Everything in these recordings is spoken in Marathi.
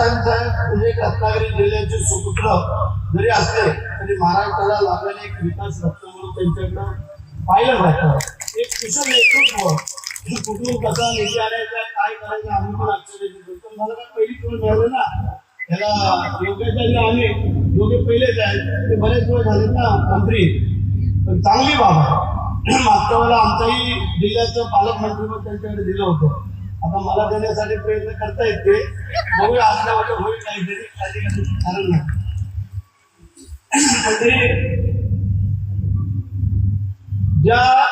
नारायणसाहेब साहेब म्हणजे एक रत्नागिरी जिल्ह्याचे सुपुत्र जरी असले तरी महाराष्ट्राला लागलेले एक विकास रत्न म्हणून त्यांच्याकडं पाहिलं जातं एक कुशल नेतृत्व. म्हणजे कुठून कसा निधी आणायचा काय करायचं आम्ही पण आश्चर्य मला काय पहिली कोण मिळालं ना त्याला योग्यता जे आम्ही योगे पहिलेच आहेत. ते बरेच वेळ झाले ना मंत्री. पण चांगली बाब आहे. मागच्या वेळेला आमचाही जिल्ह्याचं पालकमंत्रीपद त्यांच्याकडे दिलं होतं. आता मला देण्यासाठी प्रयत्न करता येते. बघूया आपल्या वाटत होईल काहीतरी काही करण्याचं कारण नाही. म्हणजे ज्या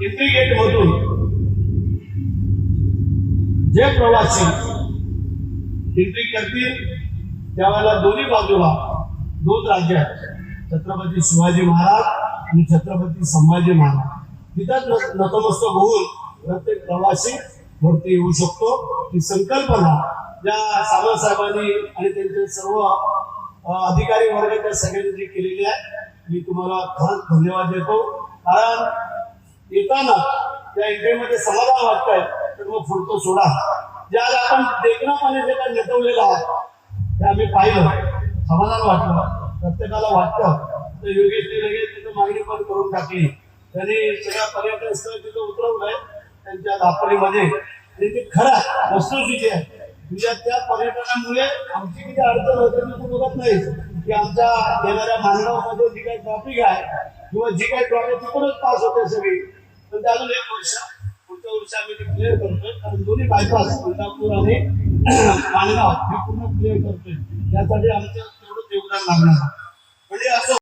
गेट मधून जे प्रवासी एंट्री करतील त्यावेळेला दोन्ही बाजूला दोन राज्य आहेत. छत्रपती शिवाजी महाराज आणि छत्रपती संभाजी महाराज. तिथंच न- नतमस्तक होऊन प्रत्येक प्रवासी वरती येऊ शकतो. ही संकल्पना ज्या सामंत साहेबांनी आणि त्यांचे सर्व अधिकारी वर्ग त्या सगळ्यांनी जी केलेली आहे. मी तुम्हाला खरंच धन्यवाद देतो. कारण येताना त्या इंटरव्ह्यूमध्ये समाधान वाटतंय तर मग पुढचं सोडा. जे आज आपण देखणापणे जे काही नेटवलेलं आहे ते आम्ही पाहिलं. समाधान वाटलं. प्रत्येकाला वाटतं. तर योगेशने लगेच तिथं मागणी पण करून टाकली. त्यांनी सगळ्या पर्यटन स्थळ तिथं उतरवलंय. त्यांच्या दापोलीमध्ये. आणि ते खरा वस्तुस्थिती आहे. म्हणजे त्या पर्यटनामुळे आमची किती अडचण होते मी तू बघत नाही की आमच्या येणाऱ्या मानगावमध्ये जी काही ट्रॉफिक आहे किंवा जी काही ट्रॉफिक तिकडूनच पास होते सगळी. पण ते अजून एक वर्ष पुढच्या वर्षी आम्ही ते क्लिअर करतोय. कारण दोन्ही बायपास कोल्हापूर आणि मानगाव हे पूर्ण क्लिअर करतोय. त्यासाठी आमचं तेवढंच योगदान लागणार म्हणजे असं